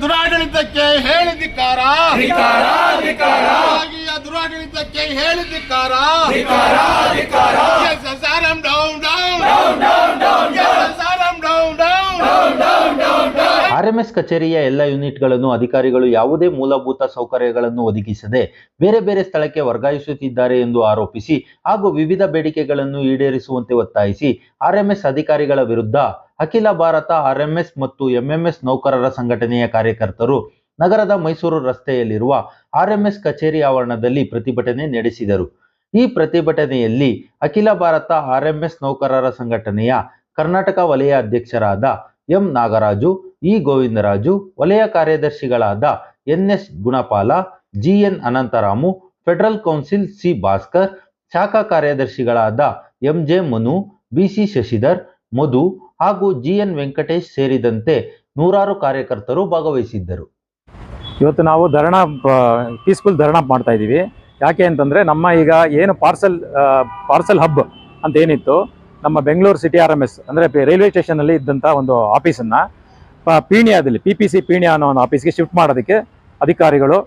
ದುರಾಡಳಿತಕ್ಕೆ ಹೇಳಿದಿಕ್ಕಾರ ದುರಾಡಳಿತಕ್ಕೆ ಹೇಳಿದಿಕ್ಕಾರ RMS ಕಚೇರಿಯ ಎಲ್ಲ ಯೂನಿಟ್ಗಳನ್ನು ಅಧಿಕಾರಿಗಳು ಯಾವುದೇ ಮೂಲಭೂತ ಸೌಕರ್ಯಗಳನ್ನು ಒದಗಿಸದೆ ಬೇರೆ ಬೇರೆ ಸ್ಥಳಕ್ಕೆ ವರ್ಗಾಯಿಸುತ್ತಿದ್ದಾರೆ ಎಂದು ಆರೋಪಿಸಿ ಹಾಗೂ ವಿವಿಧ ಬೇಡಿಕೆಗಳನ್ನು ಈಡೇರಿಸುವಂತೆ ಒತ್ತಾಯಿಸಿ ಆರ್ಎಂಎಸ್ ಅಧಿಕಾರಿಗಳ ವಿರುದ್ಧ ಅಖಿಲ ಭಾರತ ಆರ್ಎಂಎಸ್ ಮತ್ತು ಎಂಎಂಎಸ್ ನೌಕರರ ಸಂಘಟನೆಯ ಕಾರ್ಯಕರ್ತರು ನಗರದ ಮೈಸೂರು ರಸ್ತೆಯಲ್ಲಿರುವ ಆರ್ಎಂಎಸ್ ಕಚೇರಿ ಆವರಣದಲ್ಲಿ ಪ್ರತಿಭಟನೆ ನಡೆಸಿದರು. ಈ ಪ್ರತಿಭಟನೆಯಲ್ಲಿ ಅಖಿಲ ಭಾರತ ಆರ್ಎಂಎಸ್ ನೌಕರರ ಸಂಘಟನೆಯ ಕರ್ನಾಟಕ ವಲಯ ಅಧ್ಯಕ್ಷರಾದ ಎಂ ನಾಗರಾಜು ಇ ಗೋವಿಂದರಾಜು ವಲಯ ಕಾರ್ಯದರ್ಶಿಗಳಾದ NS Gunapala GN Anantharamu, federal council C Bhaskar, ಶಾಖಾ ಕಾರ್ಯದರ್ಶಿಗಳಾದ ಎಂಜೆ ಮನು ಬಿಸಿ ಶಶಿಧರ್, ಮಧು ಹಾಗೂ ಜಿಎನ್ ವೆಂಕಟೇಶ್ ಸೇರಿದಂತೆ ನೂರಾರು ಕಾರ್ಯಕರ್ತರು ಭಾಗವಹಿಸಿದ್ದರು. ಇವತ್ತು ನಾವು ಧರಣ ಪೀಸ್ಫುಲ್ ಧರಣ ಮಾಡ್ತಾ ಇದ್ದೀವಿ. ಯಾಕೆ ಅಂತಂದರೆ ನಮ್ಮ ಈಗ ಏನು ಪಾರ್ಸಲ್ ಪಾರ್ಸಲ್ ಹಬ್ ಅಂತ ಏನಿತ್ತು, ನಮ್ಮ Bengaluru city R M S ಅಂದರೆ ರೈಲ್ವೆ ಸ್ಟೇಷನಲ್ಲಿ ಇದ್ದಂಥ ಒಂದು ಆಫೀಸನ್ನು ಪೀಣ್ಯದಲ್ಲಿ ಪಿ ಪಿ ಸಿ ಪೀಣ್ಯ ಅನ್ನೋ ಒಂದು ಆಫೀಸ್ಗೆ ಶಿಫ್ಟ್ ಮಾಡೋದಕ್ಕೆ ಅಧಿಕಾರಿಗಳು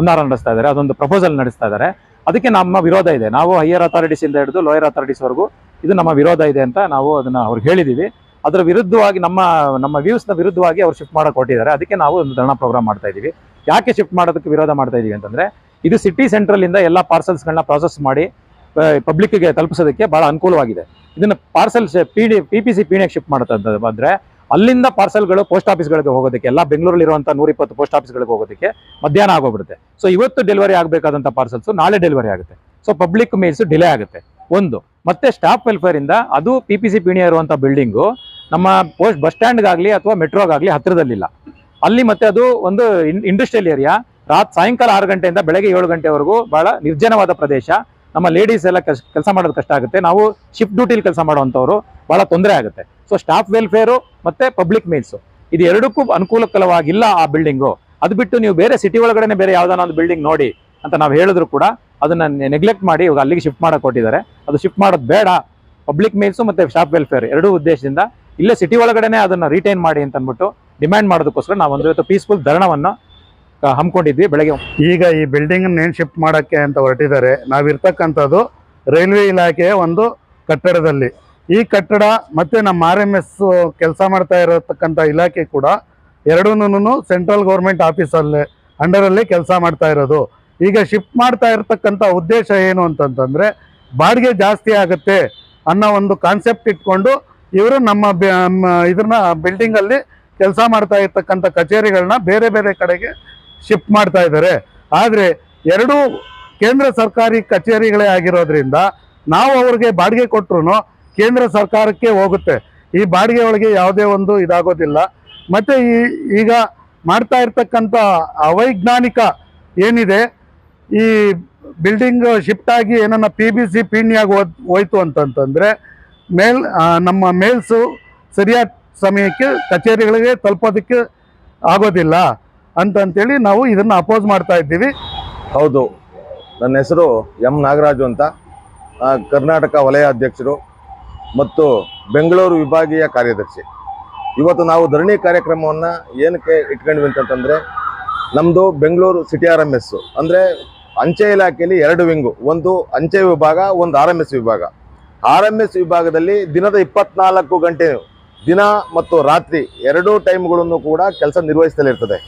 ಉನ್ನಾರ ನಡೆಸ್ತಾ ಇದ್ದಾರೆ. ಅದೊಂದು ಪ್ರಪೋಸಲ್ ನಡೆಸ್ತಾ ಇದ್ದಾರೆ. ಅದಕ್ಕೆ ನಮ್ಮ ವಿರೋಧ ಇದೆ. ನಾವು ಹೈಯರ್ ಅಥಾರಿಟೀಸಿಂದ ಹಿಡಿದು ಲೋಯರ್ ಅಥಾರಿಟೀಸ್ವರೆಗೂ ಇದು ನಮ್ಮ ವಿರೋಧ ಇದೆ ಅಂತ ನಾವು ಅದನ್ನು ಅವ್ರಿಗೆ ಹೇಳಿದ್ದೀವಿ ಅದರ ವಿರುದ್ಧವಾಗಿ ನಮ್ಮ ನಮ್ಮ ವ್ಯೂಸ್ನ ವಿರುದ್ಧವಾಗಿ ಅವ್ರು ಶಿಫ್ಟ್ ಮಾಡಕ್ಕೆ ಕೊಟ್ಟಿದ್ದಾರೆ ಅದಕ್ಕೆ ನಾವು ಒಂದು ಧರಣ ಪ್ರೋಗ್ರಾಮ್ ಮಾಡ್ತಾ ಇದ್ದೀವಿ. ಯಾಕೆ ಶಿಫ್ಟ್ ಮಾಡೋದಕ್ಕೆ ವಿರೋಧ ಮಾಡ್ತಾ ಇದ್ದೀವಿ ಅಂತಂದರೆ, ಇದು ಸಿಟಿ ಸೆಂಟ್ರಲಿಂದ ಎಲ್ಲ ಪಾರ್ಸಲ್ಸ್ಗಳನ್ನ ಪ್ರಾಸೆಸ್ ಮಾಡಿ ಪಬ್ಲಿಕ್ಗೆ ತಲುಪಿಸೋದಕ್ಕೆ ಭಾಳ ಅನುಕೂಲವಾಗಿದೆ. ಇದನ್ನು parcel P D P P C ಪೀಣ್ಯಕ್ಕೆ shift ಮಾಡುತ್ತೆ ಬಂದರೆ ಅಲ್ಲಿಂದ ಪಾರ್ಸೆಲ್ಗಳು ಪೋಸ್ಟ್ ಆಫೀಸ್ಗಳಿಗೆ ಹೋಗೋದಕ್ಕೆ, ಎಲ್ಲ ಬೆಂಗಳೂರಲ್ಲಿರುವಂಥ ನೂರಿಪ್ಪತ್ತು ಪೋಸ್ಟ್ ಆಫೀಸ್ಗಳಿಗೆ ಹೋಗೋದಕ್ಕೆ ಮಧ್ಯಾಹ್ನ ಆಗೋಗ್ಬಿಡುತ್ತೆ. ಸೊ ಇವತ್ತು ಡೆಲಿವರಿ ಆಗಬೇಕಾದಂಥ ಪಾರ್ಸಲ್ಸ್ ನಾಳೆ ಡೆಲಿವರಿ ಆಗುತ್ತೆ. ಸೊ ಪಬ್ಲಿಕ್ ಮೇಲ್ಸ್ ಡಿಲೇ ಆಗುತ್ತೆ. ಒಂದು, ಮತ್ತೆ ಸ್ಟಾಫ್ ವೆಲ್ಫೇರ್ ಇಂದ ಅದು ಪಿ ಪಿ ಸಿ ಪೀಣಿಯ ಇರುವಂಥ ಬಿಲ್ಡಿಂಗು ನಮ್ಮ ಪೋಸ್ಟ್ ಬಸ್ ಸ್ಟ್ಯಾಂಡ್ಗಾಗಲಿ ಅಥವಾ ಮೆಟ್ರೋಗಾಗಲಿ ಹತ್ತಿರದಲ್ಲಿಲ್ಲ. ಅಲ್ಲಿ ಮತ್ತೆ ಅದು ಒಂದು ಇಂಡಸ್ಟ್ರಿಯಲ್ ಏರಿಯಾ ರಾತ್ ಸಾಯಂಕಾಲ ಆರು ಗಂಟೆಯಿಂದ ಬೆಳಗ್ಗೆ ಏಳು ಗಂಟೆವರೆಗೂ ಬಹಳ ನಿರ್ಜನವಾದ ಪ್ರದೇಶ. ನಮ್ಮ ಲೇಡೀಸ್ ಎಲ್ಲ ಕೆಲಸ ಮಾಡೋದು ಕಷ್ಟ ಆಗುತ್ತೆ. ನಾವು ಶಿಫ್ಟ್ ಡ್ಯೂಟಿಲಿ ಕೆಲಸ ಮಾಡುವಂಥವ್ರು ಬಹಳ ತೊಂದರೆ ಆಗುತ್ತೆ. ಸೊ ಸ್ಟಾಫ್ ವೆಲ್ಫೇರು ಮತ್ತೆ ಪಬ್ಲಿಕ್ ಮೇಲ್ಸು ಇದು ಎರಡಕ್ಕೂ ಅನುಕೂಲಕರವಾಗಿಲ್ಲ ಆ ಬಿಲ್ಡಿಂಗು ಅದು ಬಿಟ್ಟು ನೀವು ಬೇರೆ ಸಿಟಿ ಒಳಗಡೆ ಬೇರೆ ಯಾವ್ದಾನ ಒಂದು ಬಿಲ್ಡಿಂಗ್ ನೋಡಿ ಅಂತ ನಾವು ಹೇಳಿದ್ರು ಕೂಡ ಅದನ್ನ ನೆಗ್ಲೆಕ್ಟ್ ಮಾಡಿ ಇವಾಗ ಅಲ್ಲಿಗೆ ಶಿಫ್ಟ್ ಮಾಡಕ್ಕೆ ಕೊಟ್ಟಿದ್ದಾರೆ. ಅದು ಶಿಫ್ಟ್ ಮಾಡೋದು ಬೇಡ. ಪಬ್ಲಿಕ್ ಮೇಲ್ಸು ಮತ್ತೆ ಸ್ಟಾಫ್ ವೆಲ್ಫೇರ್ ಎರಡೂ ಉದ್ದೇಶದಿಂದ ಇಲ್ಲೇ ಸಿಟಿ ಒಳಗಡೆ ಅದನ್ನ ರಿಟೈನ್ ಮಾಡಿ ಅಂತ ಅಂದ್ಬಿಟ್ಟು ಡಿಮ್ಯಾಂಡ್ ಮಾಡೋದಕ್ಕೋಸ್ಕರ ನಾವು ಒಂದು ಇವತ್ತು ಪೀಸ್ಫುಲ್ ಧರಣವನ್ನು ಹಮ್ಮಿಕೊಂಡಿದ್ವಿ ಬೆಳಗ್ಗೆ. ಈಗ ಈ ಬಿಲ್ಡಿಂಗ್ ಏನು ಶಿಫ್ಟ್ ಮಾಡಕ್ಕೆ ಅಂತ ಹೊರಟಿದ್ದಾರೆ. ನಾವಿರ್ತಕ್ಕಂಥದ್ದು ರೈಲ್ವೆ ಇಲಾಖೆಯ ಒಂದು ಕಟ್ಟಡದಲ್ಲಿ. ಈ ಕಟ್ಟಡ ಮತ್ತೆ ನಮ್ಮ ಆರ್ ಎಂ ಎಸ್ ಕೆಲಸ ಮಾಡ್ತಾ ಇರತಕ್ಕಂಥ ಇಲಾಖೆ ಕೂಡ ಎರಡೂನು ಸೆಂಟ್ರಲ್ ಗೌರ್ಮೆಂಟ್ ಆಫೀಸಲ್ಲೇ ಅಂಡರಲ್ಲಿ ಕೆಲಸ ಮಾಡ್ತಾ ಇರೋದು. ಈಗ ಶಿಫ್ಟ್ ಮಾಡ್ತಾ ಇರತಕ್ಕಂಥ ಉದ್ದೇಶ ಏನು ಅಂತಂತಂದರೆ ಬಾಡಿಗೆ ಜಾಸ್ತಿ ಆಗುತ್ತೆ ಅನ್ನೋ ಒಂದು ಕಾನ್ಸೆಪ್ಟ್ ಇಟ್ಕೊಂಡು ಇವರು ನಮ್ಮ ಇದನ್ನ ಬಿಲ್ಡಿಂಗ್ ಅಲ್ಲಿ ಕೆಲಸ ಮಾಡ್ತಾ ಇರ್ತಕ್ಕಂಥ ಕಚೇರಿಗಳನ್ನ ಬೇರೆ ಬೇರೆ ಕಡೆಗೆ ಶಿಫ್ಟ್ ಮಾಡ್ತಾ ಇದ್ದಾರೆ ಆದರೆ ಎರಡೂ ಕೇಂದ್ರ ಸರ್ಕಾರಿ ಕಚೇರಿಗಳೇ ಆಗಿರೋದ್ರಿಂದ ನಾವು ಅವ್ರಿಗೆ ಬಾಡಿಗೆ ಕೊಟ್ಟರು ಕೇಂದ್ರ ಸರ್ಕಾರಕ್ಕೆ ಹೋಗುತ್ತೆ. ಈ ಬಾಡಿಗೆ ಒಳಗೆ ಯಾವುದೇ ಒಂದು ಇದಾಗೋದಿಲ್ಲ. ಮತ್ತೆ ಈ, ಈಗ ಮಾಡ್ತಾ ಇರ್ತಕ್ಕಂಥ ಅವೈಜ್ಞಾನಿಕ ಏನಿದೆ, ಈ ಬಿಲ್ಡಿಂಗ್ ಶಿಫ್ಟ್ ಆಗಿ ಏನನ್ನ ಪಿ ಬಿ ಸಿ ಪೀಣ್ಯಾಗಿ ಹೋದ್, ಹೋಯ್ತು ಅಂತಂತಂದರೆ, ಮೇಲ್ ನಮ್ಮ ಮೇಲ್ಸು ಸರಿಯಾದ ಸಮಯಕ್ಕೆ ಕಚೇರಿಗಳಿಗೆ ತಲುಪೋದಕ್ಕೆ ಆಗೋದಿಲ್ಲ ಅಂತಂತೇಳಿ ನಾವು ಇದನ್ನು ಅಪೋಸ್ ಮಾಡ್ತಾ ಇದ್ದೀವಿ. ಹೌದು. ನನ್ನ ಹೆಸರು ಎಂ ನಾಗರಾಜು ಅಂತ. ಕರ್ನಾಟಕ ವಲಯ ಅಧ್ಯಕ್ಷರು. ಮತ್ತು ಬೆಂಗಳೂರು ವಿಭಾಗೀಯ ಕಾರ್ಯದರ್ಶಿ. ಇವತ್ತು ನಾವು ಧರಣಿ ಕಾರ್ಯಕ್ರಮವನ್ನು ಏನಕ್ಕೆ ಇಟ್ಕೊಂಡ್ವಿ ಅಂತಂತಂದರೆ ನಮ್ಮದು Bengaluru city R M S ಅಂದರೆ ಅಂಚೆ ಇಲಾಖೆಯಲ್ಲಿ ಎರಡು ವಿಂಗು ಒಂದು ಅಂಚೆ ವಿಭಾಗ, ಒಂದು ಆರ್ ಎಂ ಎಸ್ ವಿಭಾಗ. ಆರ್ ಎಂ ಎಸ್ ವಿಭಾಗದಲ್ಲಿ ದಿನದ ಇಪ್ಪತ್ನಾಲ್ಕು ಗಂಟೆ ದಿನ ಮತ್ತು ರಾತ್ರಿ ಎರಡೂ ಟೈಮ್ಗಳನ್ನು ಕೂಡ ಕೆಲಸ ನಿರ್ವಹಿಸ್ತಲೇ ಇರ್ತದೆ.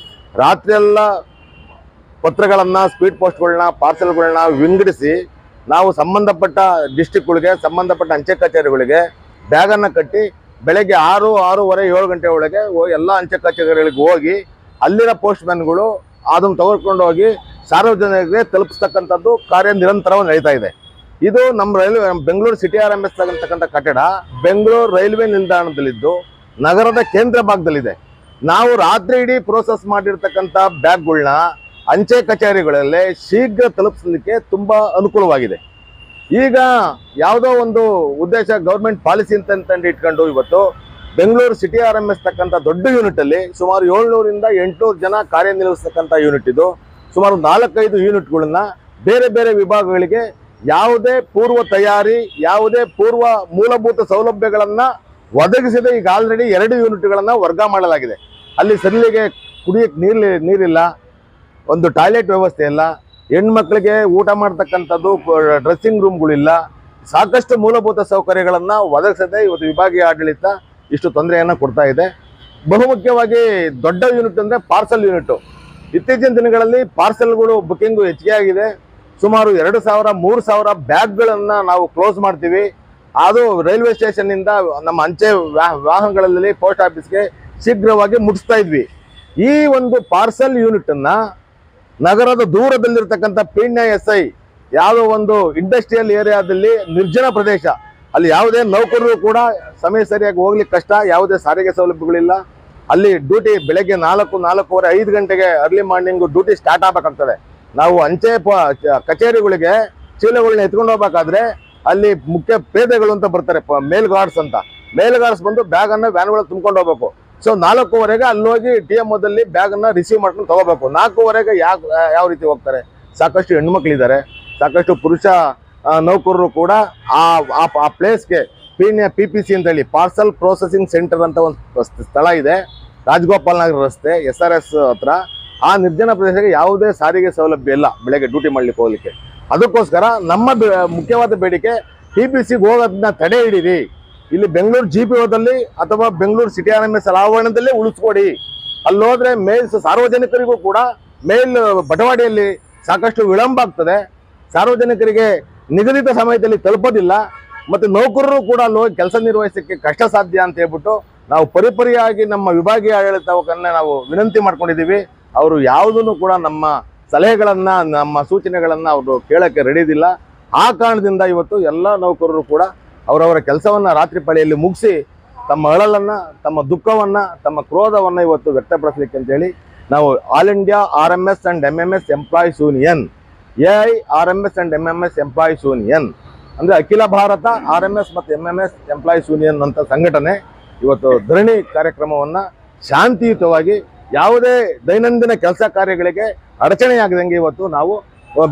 ರಾತ್ರಿಯೆಲ್ಲ ಪತ್ರಗಳನ್ನು ಸ್ಪೀಡ್ ಪೋಸ್ಟ್ಗಳನ್ನ ಪಾರ್ಸೆಲ್ಗಳನ್ನ ವಿಂಗಡಿಸಿ ನಾವು ಸಂಬಂಧಪಟ್ಟ ಡಿಸ್ಟಿಕ್ಗಳಿಗೆ ಸಂಬಂಧಪಟ್ಟ ಅಂಚೆ ಕಚೇರಿಗಳಿಗೆ ಬ್ಯಾಗನ್ನು ಕಟ್ಟಿ ಬೆಳಗ್ಗೆ ಆರು, ಆರೂವರೆ, ಏಳು ಗಂಟೆ ಒಳಗೆ ಎಲ್ಲ ಅಂಚೆ ಕಚೇರಿಗಳಿಗೆ ಹೋಗಿ ಅಲ್ಲಿನ ಪೋಸ್ಟ್ಮ್ಯಾನ್ಗಳು ಅದನ್ನು ತೆಗೆದುಕೊಂಡು ಹೋಗಿ ಸಾರ್ವಜನಿಕರಿಗೆ ತಲುಪಿಸ್ತಕ್ಕಂಥದ್ದು ಕಾರ್ಯ ನಿರಂತರವಾಗಿ ನಡೀತಾ ಇದೆ. ಇದು ನಮ್ಮ railway Bengaluru city R M S ಆಗಿರ್ತಕ್ಕಂಥ ಕಟ್ಟಡ ಬೆಂಗಳೂರು ರೈಲ್ವೆ ನಿಲ್ದಾಣದಲ್ಲಿದ್ದು ನಗರದ ಕೇಂದ್ರ ಭಾಗದಲ್ಲಿದೆ. ನಾವು ರಾತ್ರಿ ಇಡೀ ಪ್ರೋಸೆಸ್ ಮಾಡಿರ್ತಕ್ಕಂಥ ಬ್ಯಾಗ್ಗಳನ್ನ ಅಂಚೆ ಕಚೇರಿಗಳಲ್ಲೇ ಶೀಘ್ರ ತಲುಪಿಸಲಿಕ್ಕೆ ತುಂಬಾ ಅನುಕೂಲವಾಗಿದೆ. ಈಗ ಯಾವುದೋ ಒಂದು ಉದ್ದೇಶ ಗೌರ್ಮೆಂಟ್ ಪಾಲಿಸಿ ಅಂತ ಅಂತಂದು ಇಟ್ಕೊಂಡು ಇವತ್ತು Bengaluru city R M S ತಕ್ಕಂಥ ದೊಡ್ಡ ಯೂನಿಟ್ ಅಲ್ಲಿ ಸುಮಾರು ಏಳ್ನೂರಿಂದ ಎಂಟುನೂರು ಜನ ಕಾರ್ಯನಿರ್ವಹಿಸ್ತಕ್ಕಂಥ ಯೂನಿಟ್ ಇದು. ಸುಮಾರು ನಾಲ್ಕೈದು ಯೂನಿಟ್ಗಳನ್ನ ಬೇರೆ ಬೇರೆ ವಿಭಾಗಗಳಿಗೆ ಯಾವುದೇ ಪೂರ್ವ ತಯಾರಿ, ಯಾವುದೇ ಪೂರ್ವ ಮೂಲಭೂತ ಸೌಲಭ್ಯಗಳನ್ನು ಒದಗಿಸದೆ ಈಗ ಆಲ್ರೆಡಿ ಎರಡು ಯೂನಿಟ್ಗಳನ್ನು ವರ್ಗ ಮಾಡಲಾಗಿದೆ. ಅಲ್ಲಿ ಸರಿಲಿಗೆ ಕುಡಿಯಕ್ಕೆ ನೀರು ನೀರಿಲ್ಲ ಒಂದು ಟಾಯ್ಲೆಟ್ ವ್ಯವಸ್ಥೆ ಇಲ್ಲ. ಹೆಣ್ಮಕ್ಳಿಗೆ ಊಟ ಮಾಡ್ತಕ್ಕಂಥದ್ದು ಡ್ರೆಸ್ಸಿಂಗ್ ರೂಮ್ಗಳಿಲ್ಲ. ಸಾಕಷ್ಟು ಮೂಲಭೂತ ಸೌಕರ್ಯಗಳನ್ನು ಒದಗಿಸದೆ ಇವತ್ತು ವಿಭಾಗೀಯ ಆಡಳಿತ ಇಷ್ಟು ತೊಂದರೆಯನ್ನು ಕೊಡ್ತಾ ಇದೆ. ಬಹುಮುಖ್ಯವಾಗಿ ದೊಡ್ಡ ಯೂನಿಟ್ ಅಂದರೆ ಪಾರ್ಸಲ್ ಯೂನಿಟ್. ಇತ್ತೀಚಿನ ದಿನಗಳಲ್ಲಿ ಪಾರ್ಸೆಲ್ಗಳು ಬುಕ್ಕಿಂಗು ಹೆಚ್ಚಿಗೆ ಆಗಿದೆ. ಸುಮಾರು ಎರಡು ಸಾವಿರ, ಮೂರು ಸಾವಿರ ಬ್ಯಾಗ್ಗಳನ್ನು ನಾವು ಕ್ಲೋಸ್ ಮಾಡ್ತೀವಿ. ಅದು ರೈಲ್ವೆ ಸ್ಟೇಷನ್ನಿಂದ ನಮ್ಮ ಅಂಚೆ ವಾಹನಗಳಲ್ಲಿ ಪೋಸ್ಟ್ ಆಫೀಸ್ಗೆ ಶೀಘ್ರವಾಗಿ ಮುಟ್ಟಿಸ್ತಾ ಇದ್ವಿ. ಈ ಒಂದು ಪಾರ್ಸಲ್ ಯೂನಿಟನ್ನು ನಗರದ ದೂರದಲ್ಲಿರ್ತಕ್ಕಂಥ ಪೀಣ್ಯ ಎಸ್ ಐ ಯಾವುದೋ ಒಂದು ಇಂಡಸ್ಟ್ರಿಯಲ್ ಏರಿಯಾದಲ್ಲಿ ನಿರ್ಜನ ಪ್ರದೇಶ. ಅಲ್ಲಿ ಯಾವುದೇ ನೌಕರರು ಕೂಡ ಸಮಯ ಸರಿಯಾಗಿ ಹೋಗ್ಲಿಕ್ಕೆ ಕಷ್ಟ, ಯಾವುದೇ ಸಾರಿಗೆ ಸೌಲಭ್ಯಗಳಿಲ್ಲ. ಅಲ್ಲಿ ಡ್ಯೂಟಿ ಬೆಳಗ್ಗೆ ನಾಲ್ಕು, ನಾಲ್ಕೂವರೆ, ಐದು ಗಂಟೆಗೆ ಅರ್ಲಿ ಮಾರ್ನಿಂಗ್ ಡ್ಯೂಟಿ ಸ್ಟಾರ್ಟ್ ಆಗಬೇಕಾಗ್ತದೆ. ನಾವು ಅಂಚೆ ಕಚೇರಿಗಳಿಗೆ ಚೀಲಗಳನ್ನ ಎತ್ಕೊಂಡು ಹೋಗ್ಬೇಕಾದ್ರೆ ಅಲ್ಲಿ ಮುಖ್ಯ ಪೇದೆಗಳು ಅಂತ ಬರ್ತಾರೆ ಮೇಲ್ ಗಾರ್ಡ್ಸ್ ಅಂತ. ಮೇಲ್ ಗಾರ್ಡ್ಸ್ ಬಂದು ಬ್ಯಾಗ್ ಅನ್ನ ವ್ಯಾನ್ ಒಳಗೆ ತುಂಬ್ಕೊಂಡು ಹೋಗ್ಬೇಕು. ಸೊ ನಾಲ್ಕೂವರೆಗೆ ಅಲ್ಲಿ ಹೋಗಿ ಟಿ ಎಂ ಓದಲ್ಲಿ ಬ್ಯಾಗ್ ಅನ್ನ ರಿಸೀವ್ ಮಾಡ್ಕೊಂಡು ತಗೋಬೇಕು. ನಾಲ್ಕೂವರೆಗೆ ಯಾವ ಯಾವ ರೀತಿ ಹೋಗ್ತಾರೆ? ಸಾಕಷ್ಟು ಹೆಣ್ಮಕ್ಳಿದ್ದಾರೆ. ಸಾಕಷ್ಟು ಪುರುಷ ನೌಕರರು ಕೂಡ ಆ, ಆ- ಪ್ಲೇಸ್ಗೆ ಪೀಣ್ಯ ಪಿ ಪಿ ಸಿ ಅಂತ ಹೇಳಿ ಪಾರ್ಸಲ್ ಪ್ರೊಸೆಸಿಂಗ್ ಸೆಂಟರ್ ಅಂತ ಒಂದು ಸ್ಥಳ ಇದೆ. ರಾಜಗೋಪಾಲ್ ನಗರ ರಸ್ತೆ, ಎಸ್ ಆರ್ ಎಸ್ ಹತ್ರ. ಆ ನಿರ್ಜನ ಪ್ರದೇಶಕ್ಕೆ ಯಾವುದೇ ಸಾರಿಗೆ ಸೌಲಭ್ಯ ಇಲ್ಲ ಬೆಳಗ್ಗೆ ಡ್ಯೂಟಿ ಮಾಡ್ಲಿಕ್ಕೆ ಹೋಗಲಿಕ್ಕೆ. ಅದಕ್ಕೋಸ್ಕರ ನಮ್ಮ ಮುಖ್ಯವಾದ ಬೇಡಿಕೆ ಪಿ ಪಿ ಸಿಗೆ ಹೋಗೋದನ್ನ ತಡೆ ಹಿಡೀರಿ. ಇಲ್ಲಿ ಬೆಂಗಳೂರು ಜಿ ಪಿ ಓದಲ್ಲಿ ಅಥವಾ Bengaluru city R M S ಆವರಣದಲ್ಲೇ ಉಳಿಸ್ಕೊಡಿ. ಅಲ್ಲೋದ್ರೆ ಮೇಲ್ ಸಾರ್ವಜನಿಕರಿಗೂ ಕೂಡ ಮೇಲ್ ಬಟವಾಡಿಯಲ್ಲಿ ಸಾಕಷ್ಟು ವಿಳಂಬ ಆಗ್ತದೆ. ಸಾರ್ವಜನಿಕರಿಗೆ ನಿಗದಿತ ಸಮಯದಲ್ಲಿ ತಲುಪೋದಿಲ್ಲ. ಮತ್ತು ನೌಕರರು ಕೂಡ ಅಲ್ಲಿ ಕೆಲಸ ನಿರ್ವಹಿಸಕ್ಕೆ ಕಷ್ಟ ಸಾಧ್ಯ ಅಂತ ಹೇಳ್ಬಿಟ್ಟು ನಾವು ಪರಿಪರಿಯಾಗಿ ನಮ್ಮ ವಿಭಾಗೀಯ ಆಡಳಿತವನ್ನ ನಾವು ವಿನಂತಿ ಮಾಡ್ಕೊಂಡಿದ್ದೀವಿ. ಅವರು ಯಾವುದನ್ನು ಕೂಡ ನಮ್ಮ ಸಲಹೆಗಳನ್ನು, ನಮ್ಮ ಸೂಚನೆಗಳನ್ನು ಅವರು ಕೇಳೋಕ್ಕೆ ರೆಡಿದಿಲ್ಲ ಆ ಕಾರಣದಿಂದ ಇವತ್ತು ಎಲ್ಲ ನೌಕರರು ಕೂಡ ಅವರವರ ಕೆಲಸವನ್ನು ರಾತ್ರಿ ಪಳೆಯಲ್ಲಿ ಮುಗಿಸಿ ತಮ್ಮ ಅಳಲನ್ನು, ತಮ್ಮ ದುಃಖವನ್ನು, ತಮ್ಮ ಕ್ರೋಧವನ್ನು ಇವತ್ತು ವ್ಯಕ್ತಪಡಿಸಲಿಕ್ಕೆ ಅಂತೇಳಿ ನಾವು all India R M S and M M S employees union A I R M S and M M S employees union, ಅಂದರೆ ಅಖಿಲ ಭಾರತ ಆರ್ ಎಂ ಎಸ್ ಮತ್ತು M M S employees union ಅಂತ ಸಂಘಟನೆ ಇವತ್ತು ಧರಣಿ ಕಾರ್ಯಕ್ರಮವನ್ನು ಶಾಂತಿಯುತವಾಗಿ ಯಾವುದೇ ದೈನಂದಿನ ಕೆಲಸ ಕಾರ್ಯಗಳಿಗೆ ಅಡಚಣೆಯಾಗದಂಗೆ ಇವತ್ತು ನಾವು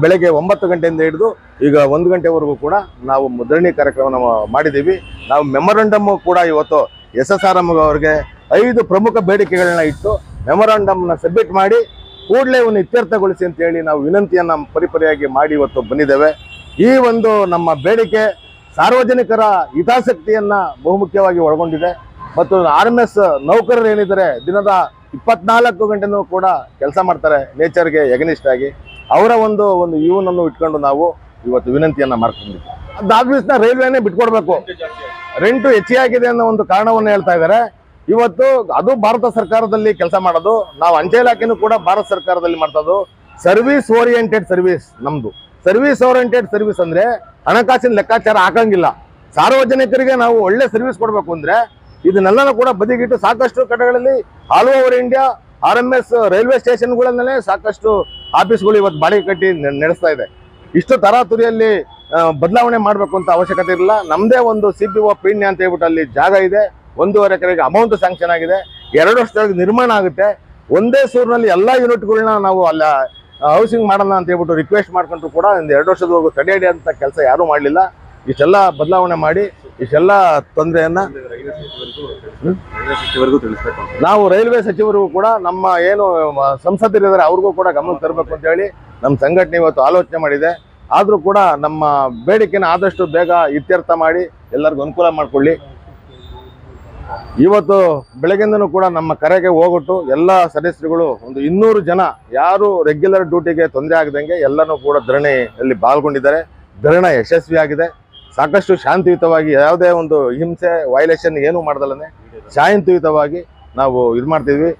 ಬೆಳಗ್ಗೆ ಒಂಬತ್ತು ಗಂಟೆಯಿಂದ ಹಿಡಿದು ಈಗ ಒಂದು ಗಂಟೆವರೆಗೂ ಕೂಡ ನಾವು ಮುದ್ರಣಿ ಕಾರ್ಯಕ್ರಮ ಮಾಡಿದ್ದೀವಿ. ನಾವು ಮೆಮೊರಂಡಮ್ ಕೂಡ ಇವತ್ತು ಎಸ್ ಎಸ್ ಆರ್ ಎಂ ಅವರಿಗೆ ಐದು ಪ್ರಮುಖ ಬೇಡಿಕೆಗಳನ್ನ ಇಟ್ಟು ಮೆಮೊರಾಂಡಮ್ನ ಸಬ್ಮಿಟ್ ಮಾಡಿ ಕೂಡಲೇ ಒಂದು ಇತ್ಯರ್ಥಗೊಳಿಸಿ ಅಂತ ಹೇಳಿ ನಾವು ವಿನಂತಿಯನ್ನು ಪರಿಪರಿಯಾಗಿ ಮಾಡಿ ಇವತ್ತು ಬಂದಿದ್ದೇವೆ. ಈ ಒಂದು ನಮ್ಮ ಬೇಡಿಕೆ ಸಾರ್ವಜನಿಕರ ಹಿತಾಸಕ್ತಿಯನ್ನು ಬಹುಮುಖ್ಯವಾಗಿ ಒಳಗೊಂಡಿದೆ. ಮತ್ತು ಆರ್ ಎಂ ಎಸ್ ನೌಕರರು ಏನಿದ್ದಾರೆ ದಿನದ ಇಪ್ಪತ್ನಾಲ್ಕು ಗಂಟೆನೂ ಕೂಡ ಕೆಲಸ ಮಾಡ್ತಾರೆ ನೇಚರ್ಗೆ ಎಗನಿಸ್ಟ್ ಆಗಿ ಅವರ ಒಂದು ಒಂದು ಇವನನ್ನು ಇಟ್ಕೊಂಡು ನಾವು ಇವತ್ತು ವಿನಂತಿಯನ್ನು ಮಾಡ್ಕೊಂಡಿದ್ದೀವಿ. ಆಫೀಸ್ನ ರೈಲ್ವೆನೇ ಬಿಟ್ಕೊಡ್ಬೇಕು. ರೆಂಟು ಹೆಚ್ಚಿಯಾಗಿದೆ ಅನ್ನೋ ಒಂದು ಕಾರಣವನ್ನು ಹೇಳ್ತಾ ಇದ್ದಾರೆ ಇವತ್ತು ಅದು ಭಾರತ ಸರ್ಕಾರದಲ್ಲಿ ಕೆಲಸ ಮಾಡೋದು, ನಾವು ಅಂಚೆ ಇಲಾಖೆನೂ ಕೂಡ ಭಾರತ ಸರ್ಕಾರದಲ್ಲಿ ಮಾಡ್ತದ್ದು ಸರ್ವಿಸ್ ಓರಿಯೆಂಟೆಡ್ ಸರ್ವಿಸ್ ನಮ್ಮದು ಸರ್ವಿಸ್ ಓರಿಯೆಂಟೆಡ್ ಸರ್ವಿಸ್ ಅಂದ್ರೆ ಹಣಕಾಸಿನ ಲೆಕ್ಕಾಚಾರ ಹಾಕಂಗಿಲ್ಲ. ಸಾರ್ವಜನಿಕರಿಗೆ ನಾವು ಒಳ್ಳೆ ಸರ್ವಿಸ್ ಕೊಡಬೇಕು ಅಂದ್ರೆ ಇದನ್ನೆಲ್ಲನೂ ಕೂಡ ಬದಿಗಿಟ್ಟು ಸಾಕಷ್ಟು ಕಡೆಗಳಲ್ಲಿ all over India, R M S, railway ಸ್ಟೇಷನ್ಗಳಲ್ಲೇ ಸಾಕಷ್ಟು ಆಫೀಸ್ಗಳು ಇವತ್ತು ಬಾಡಿಗೆ ಕಟ್ಟಿ ನಡೆಸ್ತಾ ಇದೆ. ಇಷ್ಟು ತರಾತುರಿಯಲ್ಲಿ ಬದಲಾವಣೆ ಮಾಡಬೇಕು ಅಂತ ಅವಶ್ಯಕತೆ ಇರಲಿಲ್ಲ ನಮ್ಮದೇ ಒಂದು ಸಿ ಪಿ ಒ ಪೀಣ್ಯ ಅಂತ ಹೇಳ್ಬಿಟ್ಟು ಅಲ್ಲಿ ಜಾಗ ಇದೆ. ಒಂದೂವರೆ ಎಕರೆಗೆ ಅಮೌಂಟ್ ಸ್ಯಾಂಕ್ಷನ್ ಆಗಿದೆ. ಎರಡು ವರ್ಷದೊಳಗೆ ನಿರ್ಮಾಣ ಆಗುತ್ತೆ. ಒಂದೇ ಸೂರಿನಲ್ಲಿ ಎಲ್ಲ ಯೂನಿಟ್ಗಳನ್ನ ನಾವು ಅಲ್ಲ ಹೌಸಿಂಗ್ ಮಾಡೋಣ ಅಂತ ಹೇಳ್ಬಿಟ್ಟು ರಿಕ್ವೆಸ್ಟ್ ಮಾಡ್ಕೊಂಡ್ರು ಕೂಡ ಒಂದು ಎರಡು ವರ್ಷದವರೆಗೂ ತಡೆ ಅಂತ ಕೆಲಸ ಯಾರೂ ಮಾಡಲಿಲ್ಲ. ಇಷ್ಟೆಲ್ಲ ಬದಲಾವಣೆ ಮಾಡಿ, ಇಷ್ಟೆಲ್ಲ ತೊಂದರೆಯನ್ನ ನಾವು ರೈಲ್ವೆ ಸಚಿವರಿಗೂ ಕೂಡ ನಮ್ಮ ಏನು ಸಂಸದರಿದ್ದಾರೆ ಅವ್ರಿಗೂ ಕೂಡ ಗಮನ ತರಬೇಕು ಅಂತ ಹೇಳಿ ನಮ್ಮ ಸಂಘಟನೆ ಇವತ್ತು ಆಲೋಚನೆ ಮಾಡಿದೆ. ಆದರೂ ಕೂಡ ನಮ್ಮ ಬೇಡಿಕೆನ ಆದಷ್ಟು ಬೇಗ ಇತ್ಯರ್ಥ ಮಾಡಿ ಎಲ್ಲರಿಗೂ ಅನುಕೂಲ ಮಾಡಿಕೊಳ್ಳಿ. ಇವತ್ತು ಬೆಳಗ್ಗಿಂದನೂ ಕೂಡ ನಮ್ಮ ಕರೆಗೆ ಹೋಗ್ಬಿಟ್ಟು ಎಲ್ಲ ಸದಸ್ಯರುಗಳು ಒಂದು ಇನ್ನೂರು ಜನ ಯಾರು ರೆಗ್ಯುಲರ್ ಡ್ಯೂಟಿಗೆ ತೊಂದರೆ ಆಗದಂಗೆ ಎಲ್ಲರೂ ಕೂಡ ಧರಣಿಯಲ್ಲಿ ಪಾಲ್ಗೊಂಡಿದ್ದಾರೆ. ಧರಣ ಯಶಸ್ವಿಯಾಗಿದೆ. ಸಾಕಷ್ಟು ಶಾಂತಿಯುತವಾಗಿ ಯಾವುದೇ ಒಂದು ಹಿಂಸೆ ವೈಲೇಷನ್ ಏನು ಮಾಡ್ದಲ್ಲೇ ಶಾಂತಿಯುತವಾಗಿ ನಾವು ಇದು ಮಾಡ್ತಿದ್ವಿ